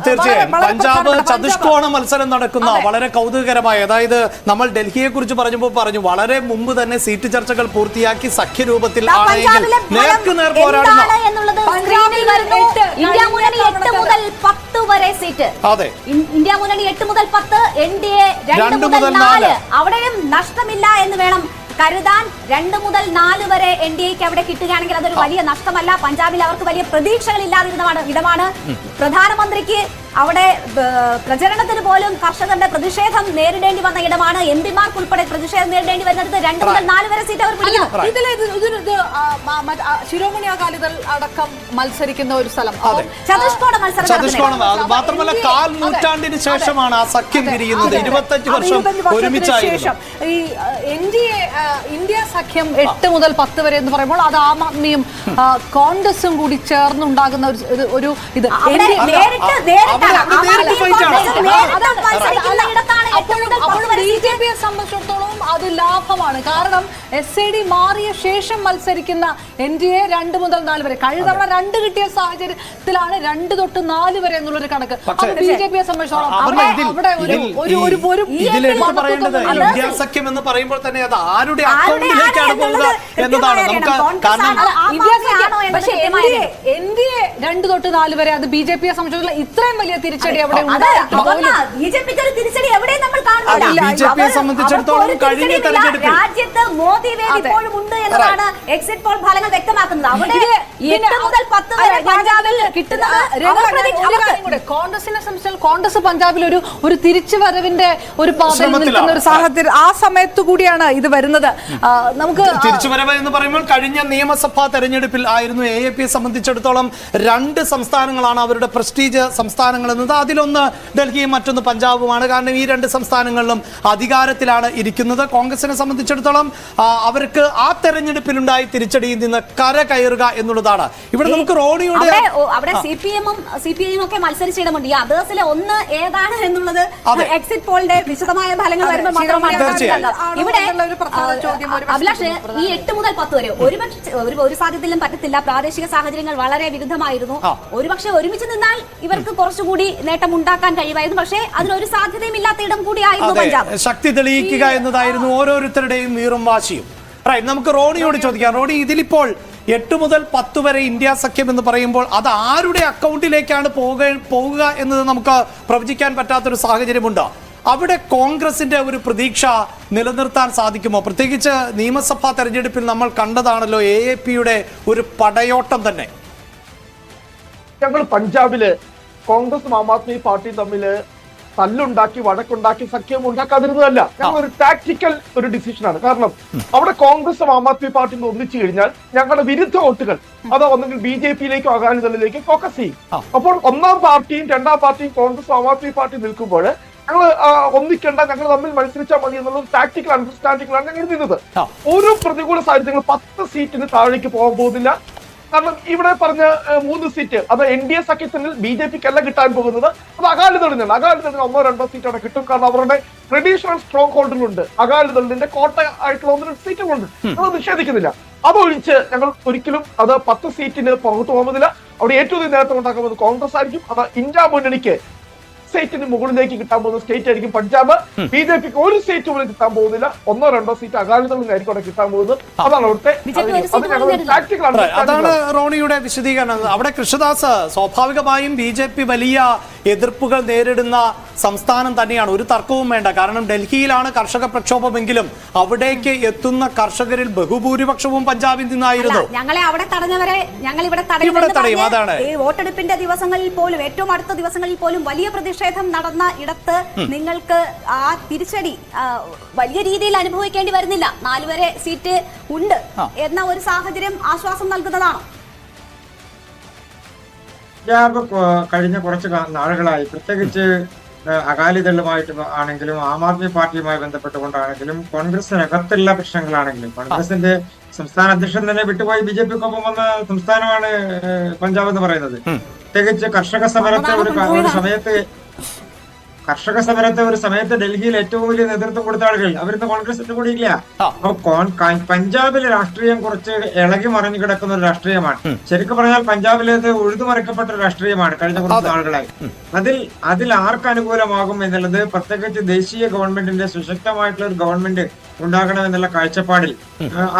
തീർച്ചയായും. പഞ്ചാബ് ചതുഷ്കോണ മത്സരം നടക്കുന്ന വളരെ കൗതുകകരമായ അതായത് നമ്മൾ ഡൽഹിയെ കുറിച്ച് പറഞ്ഞപ്പോൾ പറഞ്ഞു വളരെ മുമ്പ് തന്നെ സീറ്റ് ചർച്ചകൾ പൂർത്തിയാക്കി സഖ്യരൂപത്തിൽ രൂപത്തിൽ ആണെങ്കിൽ നേർക്ക് നേർ പോരാടുന്ന വരെ സീറ്റ്. അതെ. ഇന്ത്യ മുന്നണി എട്ട് മുതൽ പത്ത് എൻ ഡി എ രണ്ട് മുതൽ നാല്. അവിടെയും നഷ്ടമില്ല എന്ന് വേണം കരുതാൻ രണ്ട് മുതൽ നാല് വരെ എൻ ഡി എക്ക് അവിടെ കിട്ടുകയാണെങ്കിൽ അതൊരു വലിയ നഷ്ടമല്ല. പഞ്ചാബിൽ അവർക്ക് വലിയ പ്രതീക്ഷകൾ ഇല്ലാതിരുന്നതാണ് ഇടമാണ് പ്രധാനമന്ത്രിക്ക് അവിടെ പ്രചരണത്തിന് പോലും കർഷകരുടെ പ്രതിഷേധം നേരിടേണ്ടി വന്ന ഇടമാണ്. എം പിമാർക്ക് ഉൾപ്പെടെ പ്രതിഷേധം നേരിടേണ്ടി വരുന്നത് രണ്ട് മുതൽ നാല് വരെ സീറ്റ് അവർ ശിരോമണി അകാലിദൾ അടക്കം മത്സരിക്കുന്ന ഒരു സ്ഥലം. ചതുഷ്കോണ മത്സരം. മാത്രമല്ല കാൽ നൂറ്റാണ്ടിന് ശേഷമാണ് ആ സഖ്യം പിരിയുന്നത്. ഇരുപത്തഞ്ച് വർഷം ഒരുമിച്ചായിരുന്നു. ശേഷം ഈ എൻ ഡി എ ഇന്ത്യ സഖ്യം എട്ട് മുതൽ പത്ത് വരെ എന്ന് പറയുമ്പോൾ അത് ആം ആദ്മിയും കോൺഗ്രസും കൂടി ചേർന്നുണ്ടാകുന്ന ഒരു- ഇത്. നേരിട്ട് നേരിട്ട് സംബന്ധിച്ചിടത്തോളം അത് ലാഭമാണ്. കാരണം എസ് ഐ ഡി മാറിയ ശേഷം മത്സരിക്കുന്ന എൻ ഡി എ രണ്ട് മുതൽ നാല് വരെ. കഴിഞ്ഞ തവണ രണ്ട് കിട്ടിയ സാഹചര്യത്തിലാണ് രണ്ട് തൊട്ട് നാല് വരെ എന്നുള്ളൊരു കണക്ക്. ബി ജെ പിയെ സംബന്ധിച്ചോളം അവിടെ ഒരു ഒരു ഒരു ഒരു ഇതിൽ എടുത്തു മഹത്വം പറയേണ്ടത് സഖ്യം എന്ന് പറയുമ്പോൾ തന്നെ അത് ആരുടെ അക്കൗണ്ടിലേക്കാണ് പോവുക എന്നതാണ്. നമുക്ക് കാരണം എൻ ഡി എ രണ്ട് തൊട്ട് നാല് വരെ അത് ബി ജെ പിയെ സംബന്ധിച്ചിടത്തോളം ഇത്രയും വലിയ തിരിച്ചടി അവിടെ അത്. ഉണ്ടായിട്ട് അപർണ, പോലും ബി ജെ തിരിച്ചടി എവിടെയും നമ്മൾ അതെ, കാണുന്നില്ല. ബി ജെ പിയെ അവർ- സംബന്ധിച്ചിടത്തോളം കഴിഞ്ഞ. തെരഞ്ഞെടുപ്പിൽ- രാജ്യത്ത് മോദി വേദി പോലും ഇപ്പോഴും ഉണ്ട് എന്നതാണ് എക്സിറ്റ് പോൾ ഫലങ്ങൾ വ്യക്തമാക്കുന്നത്. അവിടെ എട്ട് മുതൽ പത്ത് വരെ പഞ്ചാബിൽ കിട്ടുന്നത്. കോൺഗ്രസിനെ സംബന്ധിച്ചാൽ കോൺഗ്രസ് പഞ്ചാബിൽ ഒരു ഒരു തിരിച്ചു വരവിന്റെ ഒരു പാതയിൽ. നിൽക്കുന്ന ഒരു സാഹചര്യം ആ സമയത്ത് കൂടിയാണ് ഇത് വരുന്നത് നമുക്ക് തിരിച്ചുവരവ് എന്ന് പറയുമ്പോൾ കഴിഞ്ഞ നിയമസഭാ തെരഞ്ഞെടുപ്പിൽ ആയിരുന്നു എ എ പിയെ സംബന്ധിച്ചിടത്തോളം രണ്ട് സംസ്ഥാനങ്ങളാണ് അവരുടെ പ്രസ്റ്റീജ് സംസ്ഥാനങ്ങൾ എന്നത് അതിലൊന്ന് ഡൽഹിയും മറ്റൊന്ന് പഞ്ചാബുമാണ് കാരണം ഈ രണ്ട് സംസ്ഥാനങ്ങളിലും അധികാരത്തിലാണ് ഇരിക്കുന്നത് കോൺഗ്രസിനെ സംബന്ധിച്ചിടത്തോളം അവർക്ക് ആ തെരഞ്ഞെടുപ്പിലുണ്ടായി തിരിച്ചടിയിൽ നിന്ന് കര കയറുക എന്നുള്ളതാണ് ഇവിടെ നമുക്ക് റോണിയുടെ അവിടെ സി പി എമ്മും സി പി ഐയും ഒക്കെ മത്സരിച്ചിടമുണ്ട്. ഈ അതേഴ്സിലെ ഒന്ന് ഏതാണ് എന്നുള്ളത് എക്സിറ്റ് പോളിന്റെ വിശദമായ ഫലങ്ങൾ വരുമ്പോൾ മാത്രമാണ്. ഇവിടെ അഭിലാഷ് ഈ എട്ട് മുതൽ പത്ത് വരെ ഒരുപക്ഷെ ഒരു ഒരു സാധ്യതയിലും പറ്റത്തില്ല. പ്രാദേശിക സാഹചര്യങ്ങൾ വളരെ വിരുദ്ധമായിരുന്നു. ഒരുപക്ഷെ ഒരുമിച്ച് നിന്നാൽ ഇവർക്ക് കുറച്ചുകൂടി നേട്ടം ഉണ്ടാക്കാൻ കഴിയുമായിരുന്നു. പക്ഷേ അതിനൊരു സാധ്യതയും ഇല്ലാത്ത ഇടം കൂടിയായിരുന്നു ആയിരുന്നു പഞ്ചാബ്. ശക്തി തെളിയിക്കുക എന്നതായിരുന്നു ഓരോരുത്തരുടെയും വീറും വാശിയും. റൈറ്റ് നമുക്ക് റോണിയോട് ചോദിക്കാം. റോണി ഇതിലിപ്പോൾ എട്ട് മുതൽ പത്ത് വരെ ഇന്ത്യ സഖ്യം എന്ന് പറയുമ്പോൾ അത് ആരുടെ അക്കൗണ്ടിലേക്കാണ് പോക പോകുക എന്നത് നമുക്ക് പ്രവചിക്കാൻ പറ്റാത്തൊരു സാഹചര്യമുണ്ട്? അവിടെ കോൺഗ്രസിന്റെ ഒരു പ്രതീക്ഷ നിലനിർത്താൻ സാധിക്കുമോ? പ്രത്യേകിച്ച് നിയമസഭാ തെരഞ്ഞെടുപ്പിൽ നമ്മൾ കണ്ടതാണല്ലോ എ എ പിയുടെ ഒരു പടയോട്ടം തന്നെ. ഞങ്ങൾ പഞ്ചാബിൽ കോൺഗ്രസും ആം ആദ്മി പാർട്ടിയും തമ്മിൽ തല്ലുണ്ടാക്കി വഴക്കുണ്ടാക്കി സഖ്യം ഉണ്ടാക്കാതിരുന്നതല്ല ഞങ്ങൾ ഒരു ടാക്ടിക്കൽ ഒരു ഡിസിഷനാണ് കാരണം അവിടെ കോൺഗ്രസും ആം ആദ്മി പാർട്ടിയും ഒന്നിച്ചു കഴിഞ്ഞാൽ ഞങ്ങളുടെ വിരുദ്ധ വോട്ടുകൾ അത് ഒന്നെങ്കിൽ ബി ജെ പിയിലേക്കോ അകാലിദളിലേക്കോ ഫോക്കസ് ചെയ്യും. അപ്പോൾ ഒന്നാം പാർട്ടിയും രണ്ടാം പാർട്ടിയും കോൺഗ്രസ് ആം ആദ്മി പാർട്ടി നിൽക്കുമ്പോൾ ഞങ്ങൾ ഒന്നിക്കേണ്ട ഞങ്ങൾ തമ്മിൽ മത്സരിച്ചാൽ മതി എന്നുള്ള ടാക്ടിക്കൽ അണ്ടർസ്റ്റാൻഡിങ്ങിലാണ് ഞങ്ങൾ ഇരുന്നത്. ഒരു പ്രതികൂല സാഹചര്യങ്ങൾ പത്ത് സീറ്റിന് താഴേക്ക് പോകാൻ പോകുന്നില്ല. കാരണം ഇവിടെ പറഞ്ഞ മൂന്ന് സീറ്റ് അത് എൻ ഡി എ സഖ്യത്തിൽ ബി ജെ പിക്ക് അല്ല കിട്ടാൻ പോകുന്നത്. അത് അകാലിദളിനാണ്. അകാലിദളിന് ഒന്നോ രണ്ടോ സീറ്റ് അവിടെ കിട്ടും. കാരണം അവരുടെ ട്രഡീഷണൽ സ്ട്രോങ് ഹോൾഡിലുണ്ട് അകാലിദളിന്റെ കോട്ട ആയിട്ടുള്ള ഒന്ന് രണ്ട് സീറ്റുകളുണ്ട് അത് നിഷേധിക്കുന്നില്ല. അതൊഴിച്ച് ഞങ്ങൾ ഒരിക്കലും അത് പത്ത് സീറ്റിന് പുറത്തു പോകുന്നില്ല അവിടെ ഏറ്റവും നേരത്തെ ഉണ്ടാക്കുന്നത് കോൺഗ്രസ് ആയിരിക്കും. അത് ഇന്ത്യ മുന്നണിക്ക് സ്റ്റേറ്റിന് മുകളിലേക്ക് കിട്ടാൻ പോകുന്ന സ്റ്റേറ്റ് ആയിരിക്കും പഞ്ചാബ്. ബി ജെ പിക്ക് ഒരു സീറ്റ് പോലും കിട്ടാൻ പോകുന്നില്ല. ഒന്നോ രണ്ടോ സീറ്റ് അകാലിദളിനായിരിക്കും അവിടെ കിട്ടാൻ പോകുന്നത്. അതാണ് അവിടുത്തെ. അതാണ് റോണിയുടെ വിശദീകരണം. അവിടെ കൃഷ്ണദാസ് സ്വാഭാവികമായും ബി ജെ പി വലിയ എതിർപ്പുകൾ നേരിടുന്ന സംസ്ഥാനം തന്നെയാണ്. ഒരു തർക്കവും വേണ്ട. കാരണം ഡൽഹിയിലാണ് കർഷക പ്രക്ഷോഭമെങ്കിലും അവിടേക്ക് എത്തുന്ന കർഷകരിൽ ബഹുഭൂരിപക്ഷവും പഞ്ചാബിൽ നിന്നായിരുന്നു. ഞങ്ങളെ അവിടെ തടഞ്ഞവരെ ഞങ്ങൾ ഇവിടെ തടയും, അതാണ്. ഈ വോട്ടെടുപ്പിന്റെ ദിവസങ്ങളിൽ പോലും ഏറ്റവും അടുത്ത ദിവസങ്ങളിൽ പോലും വലിയ പ്രതിഷേധം നടന്ന ഇടത്ത് നിങ്ങൾക്ക് ആ തിരിച്ചടി വലിയ രീതിയിൽ അനുഭവിക്കേണ്ടി വരുന്നില്ല. നാലുവരെ സീറ്റ് ഉണ്ട് എന്ന ഒരു സാഹചര്യം ആശ്വാസം നൽകുന്നതാണോ. പഞ്ചാബ് കഴിഞ്ഞ കുറച്ച് നാളുകളായി പ്രത്യേകിച്ച് അകാലിദളുമായിട്ട് ആണെങ്കിലും ആം ആദ്മി പാർട്ടിയുമായി ബന്ധപ്പെട്ടുകൊണ്ടാണെങ്കിലും കോൺഗ്രസിനകത്തുള്ള പ്രശ്നങ്ങളാണെങ്കിലും കോൺഗ്രസിന്റെ സംസ്ഥാന അധ്യക്ഷൻ തന്നെ വിട്ടുപോയി ബി ജെ പിക്കൊപ്പം വന്ന സംസ്ഥാനമാണ് പഞ്ചാബ് എന്ന് പറയുന്നത്. പ്രത്യേകിച്ച് കർഷക സമരത്തെ ഒരു സമയത്ത് കർഷക സമരത്തെ ഒരു സമയത്ത് ഡൽഹിയിൽ ഏറ്റവും വലിയ നേതൃത്വം കൊടുത്ത ആളുകൾ അവരിന്ന് കോൺഗ്രസിന്റെ കൂടെ ഇല്ല അപ്പൊ പഞ്ചാബിലെ രാഷ്ട്രീയം കുറച്ച് ഇളകി മറിഞ്ഞു കിടക്കുന്ന ഒരു രാഷ്ട്രീയമാണ്. ശരിക്കും പറഞ്ഞാൽ പഞ്ചാബിലേത് ഉഴുതുമറിക്കപ്പെട്ട ഒരു രാഷ്ട്രീയമാണ് കഴിഞ്ഞ കുറച്ച് ആളുകളായി അതിൽ അതിൽ ആർക്ക് അനുകൂലമാകും എന്നുള്ളത് പ്രത്യേകിച്ച് ദേശീയ ഗവൺമെന്റിന്റെ സുശക്തമായിട്ടുള്ള ഒരു ഗവൺമെന്റ് ഉണ്ടാകണം എന്നുള്ള കാഴ്ചപ്പാടിൽ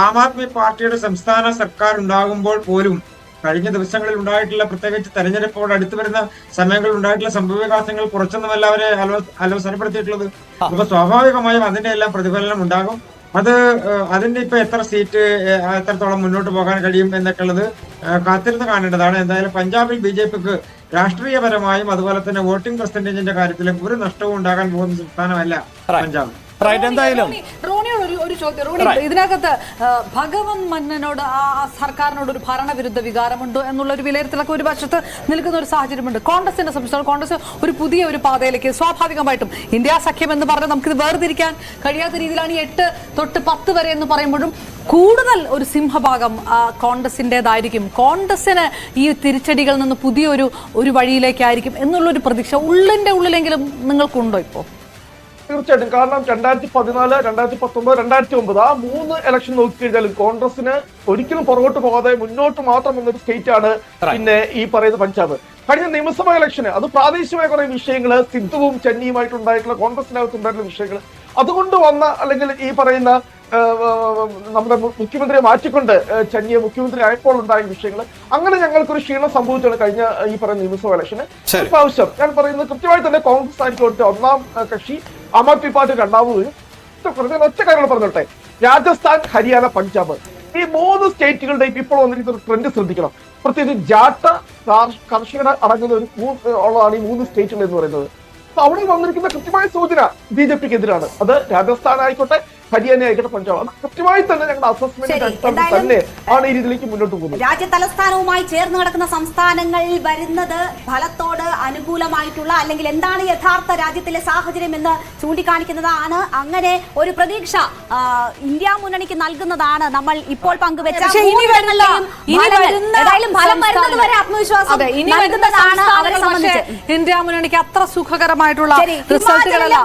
ആം ആദ്മി പാർട്ടിയുടെ സംസ്ഥാന സർക്കാർ ഉണ്ടാകുമ്പോൾ പോലും കഴിഞ്ഞ ദിവസങ്ങളിൽ ഉണ്ടായിട്ടുള്ള പ്രത്യേകിച്ച് തെരഞ്ഞെടുപ്പോട് അടുത്തു വരുന്ന സമയങ്ങളിൽ ഉണ്ടായിട്ടുള്ള സംഭവവികാസങ്ങൾ കുറച്ചൊന്നുമല്ല അവരെ അലോ- അലോസരപ്പെടുത്തിയിട്ടുള്ളത്. അപ്പൊ സ്വാഭാവികമായും അതിന്റെ എല്ലാം പ്രതിഫലനം ഉണ്ടാകും. അത് അതിന്റെ ഇപ്പൊ എത്ര സീറ്റ് എത്രത്തോളം മുന്നോട്ട് പോകാൻ കഴിയും എന്നൊക്കെ ഉള്ളത് കാത്തിരുന്ന് കാണേണ്ടതാണ്. എന്തായാലും പഞ്ചാബിൽ ബി ജെ പിക്ക് രാഷ്ട്രീയപരമായും അതുപോലെ തന്നെ വോട്ടിംഗ് പെർസെന്റേജിന്റെ കാര്യത്തിലും ഒരു നഷ്ടവും ഉണ്ടാകാൻ പോകുന്ന സംസ്ഥാനമല്ല പഞ്ചാബ്. റൈറ്റ് എന്തായാലും ഒരു ചോദ്യം. റോണി ഇതിനകത്ത് ഭഗവൻ മന്നനോട് ആ സർക്കാരിനോട് ഒരു ഭരണവിരുദ്ധ വികാരമുണ്ടോ എന്നുള്ള ഒരു വിലയിരുത്തലൊക്കെ ഒരു വശത്ത് നിൽക്കുന്ന ഒരു സാഹചര്യമുണ്ട്. കോൺഗ്രസിനെ സംബന്ധിച്ചിടത്തോളം കോൺഗ്രസ് ഒരു പുതിയ ഒരു പാതയിലേക്ക് സ്വാഭാവികമായിട്ടും ഇന്ത്യ സഖ്യം എന്ന് പറഞ്ഞാൽ നമുക്കിത് വേർതിരിക്കാൻ കഴിയാത്ത രീതിയിലാണ് ഈ എട്ട് തൊട്ട് പത്ത് വരെ എന്ന് പറയുമ്പോഴും കൂടുതൽ ഒരു സിംഹഭാഗം കോൺഗ്രസിന്റെതായിരിക്കും കോൺഗ്രസിന് ഈ തിരിച്ചടികളിൽ നിന്ന് പുതിയൊരു ഒരു വഴിയിലേക്കായിരിക്കും എന്നുള്ളൊരു പ്രതീക്ഷ ഉള്ളിന്റെ ഉള്ളിലെങ്കിലും നിങ്ങൾക്കുണ്ടോ ഇപ്പോൾ? തീർച്ചയായിട്ടും. കാരണം രണ്ടായിരത്തി പതിനാല് രണ്ടായിരത്തി പത്തൊമ്പത് രണ്ടായിരത്തി ഒമ്പത് ആ മൂന്ന് ഇലക്ഷൻ നോക്കിക്കഴിഞ്ഞാലും കോൺഗ്രസിന് ഒരിക്കലും പുറകോട്ട് പോകാതെ മുന്നോട്ട് മാത്രം വന്നൊരു സ്റ്റേറ്റ് ആണ് പിന്നെ ഈ പറയുന്ന പഞ്ചാബ്. കഴിഞ്ഞ നിയമസഭാ ഇലക്ഷന് അത് പ്രാദേശികമായ കുറെ വിഷയങ്ങൾ സിദ്ധുവും ചെന്നിയുമായിട്ടുണ്ടായിട്ടുള്ള കോൺഗ്രസിനകത്ത് ഉണ്ടായിട്ടുള്ള വിഷയങ്ങൾ അതുകൊണ്ട് വന്ന അല്ലെങ്കിൽ ഈ പറയുന്ന നമ്മുടെ മുഖ്യമന്ത്രിയെ മാറ്റിക്കൊണ്ട് ചെന്നിയെ മുഖ്യമന്ത്രി ആയപ്പോൾ ഉണ്ടായ വിഷയങ്ങൾ അങ്ങനെ ഞങ്ങൾക്കൊരു ക്ഷീണം സംഭവിച്ചാണ് കഴിഞ്ഞ ഈ പറയുന്ന നിയമസഭാ ഇലക്ഷന്. ഇപ്രാവശ്യം ഞാൻ പറയുന്നത് കൃത്യമായി തന്നെ കോൺഗ്രസ് ആയിക്കോട്ടെ ഒന്നാം കക്ഷി ആം ആദ്മി പാർട്ടി രണ്ടാമത്. ഒറ്റ കാര്യങ്ങൾ പറഞ്ഞോട്ടെ. രാജസ്ഥാൻ ഹരിയാന പഞ്ചാബ്. ഈ മൂന്ന് സ്റ്റേറ്റുകളുടെയും ഇപ്പോൾ വന്നിരിക്കുന്ന ഒരു ട്രെൻഡ് ശ്രദ്ധിക്കണം. പ്രത്യേകിച്ച് ജാട്ട കാർ- കർഷകർ അടങ്ങുന്ന ഒരു ഉള്ളതാണ് ഈ മൂന്ന് സ്റ്റേറ്റുകൾ എന്ന് പറയുന്നത് അവിടെ വന്നിരിക്കുന്ന കൃത്യമായ സൂചന ബി ജെ പിക്ക് എതിരാണ് അത് രാജസ്ഥാൻ ആയിക്കോട്ടെ ഹരിയാന ആയിക്കോട്ടെ പഞ്ചാബ് അത് കൃത്യമായി തന്നെ ഞങ്ങളുടെ അസസ്മെന്റ് അടിസ്ഥാനത്തിൽ തന്നെ ആണ് ഈ രീതിയിലേക്ക് മുന്നോട്ട് പോകുന്നത്. രാജ്യ തലസ്ഥാനവുമായി ചേർന്ന് കിടക്കുന്ന സംസ്ഥാനങ്ങളിൽ വരുന്നത് ഫലത്തോട് അനുകൂലമായിട്ടുള്ള അല്ലെങ്കിൽ എന്താണ് യഥാർത്ഥ രാജ്യത്തിലെ സാഹചര്യം എന്ന് ചൂണ്ടിക്കാണിക്കുന്നതാണ്. അങ്ങനെ ഒരു പ്രതീക്ഷ ഇന്ത്യ മുന്നണിക്ക് നൽകുന്നതാണ് നമ്മൾ ഇപ്പോൾ പങ്കുവെച്ച ഇന്ത്യ മുന്നണിക്ക് അത്ര സുഖകരമായിട്ടുള്ള റിസൾട്ടുകളല്ല.